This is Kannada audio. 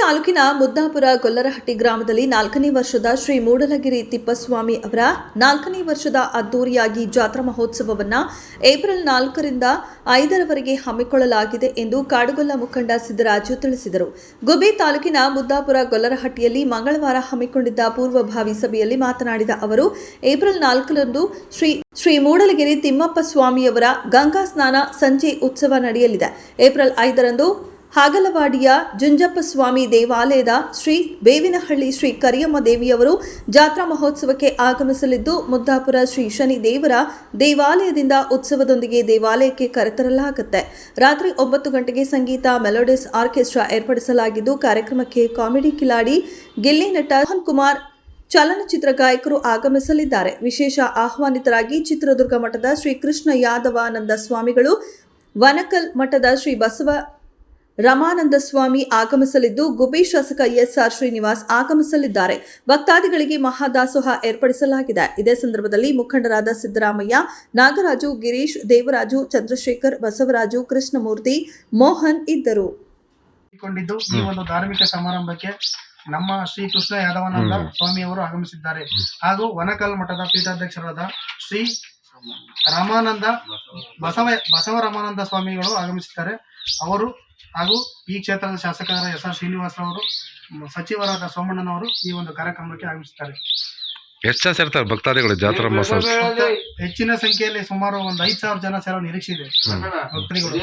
ತಾಲೂಕಿನ ಮುದ್ದಾಪುರ ಗೊಲ್ಲರಹಟ್ಟಿ ಗ್ರಾಮದಲ್ಲಿ ನಾಲ್ಕನೇ ವರ್ಷದ ಶ್ರೀ ಮೂಡಲಗಿರಿ ತಿಪ್ಪಸ್ವಾಮಿ ಅವರ ನಾಲ್ಕನೇ ವರ್ಷದ ಅದ್ದೂರಿಯಾಗಿ ಜಾತ್ರಾ ಮಹೋತ್ಸವವನ್ನು ಏಪ್ರಿಲ್ ನಾಲ್ಕರಿಂದ ಐದರವರೆಗೆ ಹಮ್ಮಿಕೊಳ್ಳಲಾಗಿದೆ ಎಂದು ಕಾಡುಗೊಲ್ಲ ಮುಖಂಡ ಸಿದ್ದರಾಜು ತಿಳಿಸಿದರು. ಗುಬ್ಬಿ ತಾಲೂಕಿನ ಮುದ್ದಾಪುರ ಗೊಲ್ಲರಹಟ್ಟಿಯಲ್ಲಿ ಮಂಗಳವಾರ ಹಮ್ಮಿಕೊಂಡಿದ್ದ ಪೂರ್ವಭಾವಿ ಸಭೆಯಲ್ಲಿ ಮಾತನಾಡಿದ ಅವರು, ಏಪ್ರಿಲ್ ನಾಲ್ಕರಂದು ಶ್ರೀ ಶ್ರೀ ಮೂಡಲಗಿರಿ ತಿಮ್ಮಪ್ಪ ಸ್ವಾಮಿಯವರ ಗಂಗಾ ಸ್ನಾನ ಸಂಜೆ ಉತ್ಸವ ನಡೆಯಲಿದೆ. ಏಪ್ರಿಲ್ ಐದರಂದು ಹಾಗಲವಾಡಿಯ ಜುಂಜಪ್ಪ ಸ್ವಾಮಿ ದೇವಾಲಯದ ಶ್ರೀ ಬೇವಿನಹಳ್ಳಿ ಶ್ರೀ ಕರಿಯಮ್ಮ ದೇವಿಯವರು ಜಾತ್ರಾ ಮಹೋತ್ಸವಕ್ಕೆ ಆಗಮಿಸಲಿದ್ದು, ಮುದ್ದಾಪುರ ಶ್ರೀ ಶನಿ ದೇವರ ದೇವಾಲಯದಿಂದ ಉತ್ಸವದೊಂದಿಗೆ ದೇವಾಲಯಕ್ಕೆ ಕರೆತರಲಾಗುತ್ತೆ. ರಾತ್ರಿ ಒಂಬತ್ತು ಗಂಟೆಗೆ ಸಂಗೀತ, ಮೆಲೋಡಿಸ್, ಆರ್ಕೆಸ್ಟ್ರಾ ಏರ್ಪಡಿಸಲಾಗಿದ್ದು, ಕಾರ್ಯಕ್ರಮಕ್ಕೆ ಕಾಮಿಡಿ ಕಿಲಾಡಿ ಗಿಲ್ಲಿ ನಟ ಮೋಹನ್ ಕುಮಾರ್ ಚಲನಚಿತ್ರ ಗಾಯಕರು ಆಗಮಿಸಲಿದ್ದಾರೆ. ವಿಶೇಷ ಆಹ್ವಾನಿತರಾಗಿ ಚಿತ್ರದುರ್ಗ ಮಠದ ಶ್ರೀ ಕೃಷ್ಣ ಯಾದವಾನಂದ ಸ್ವಾಮಿಗಳು, ವನಕಲ್ ಮಠದ ಶ್ರೀ ಬಸವ ರಮಾನಂದ ಸ್ವಾಮಿ ಆಗಮಿಸಲಿದ್ದು ಗುಬ್ಬಿ ಶಾಸಕ ಎಸ್ಆರ್ ಶ್ರೀನಿವಾಸ್ ಆಗಮಿಸಲಿದ್ದಾರೆ. ಭಕ್ತಾದಿಗಳಿಗೆ ಮಹಾದಾಸೋಹ ಏರ್ಪಡಿಸಲಾಗಿದೆ. ಇದೇ ಸಂದರ್ಭದಲ್ಲಿ ಮುಖಂಡರಾದ ಸಿದ್ದರಾಮಯ್ಯ ನಾಗರಾಜು ಗಿರೀಶ್ ದೇವರಾಜು ಚಂದ್ರಶೇಖರ್ ಬಸವರಾಜು ಕೃಷ್ಣಮೂರ್ತಿ ಮೋಹನ್ ಇದ್ದರು. ಈ ಒಂದು ಧಾರ್ಮಿಕ ಸಮಾರಂಭಕ್ಕೆ ನಮ್ಮ ಶ್ರೀ ಕೃಷ್ಣ ಯಾದವಾನಂದ ಸ್ವಾಮಿಯವರು ಆಗಮಿಸಿದ್ದಾರೆ. ಹಾಗೂ ವನಕಲ್ ಮಠದ ಪೀಠಾಧ್ಯಕ್ಷರಾದ ಶ್ರೀ ರಾಮಾನಂದ ಬಸವ ಬಸವ ರಾಮಾನಂದ ಸ್ವಾಮಿಗಳು ಆಗಮಿಸಿದ್ದಾರೆ. ಅವರು ಹಾಗೂ ಈ ಕ್ಷೇತ್ರದ ಶಾಸಕರಾದ ಎಸ್ ಆರ್ ಶ್ರೀನಿವಾಸ ಅವರು ಸಚಿವರಾದ ಸೋಮಣ್ಣನವರು ಈ ಒಂದು ಕಾರ್ಯಕ್ರಮಕ್ಕೆ ಆಗಮಿಸುತ್ತಾರೆ. ಎಷ್ಟು ಜನ ಸೇರ್ತಾರೆ ಭಕ್ತಾದಿಗಳು? ಜಾತ್ರಾ ಮಹೋತ್ಸವ ಹೆಚ್ಚಿನ ಸಂಖ್ಯೆಯಲ್ಲಿ ಸುಮಾರು ಒಂದು ಐದು ಸಾವಿರ ಜನ ಸೇರೋ ನಿರೀಕ್ಷೆ ಇದೆ ಭಕ್ತರಿಗಳು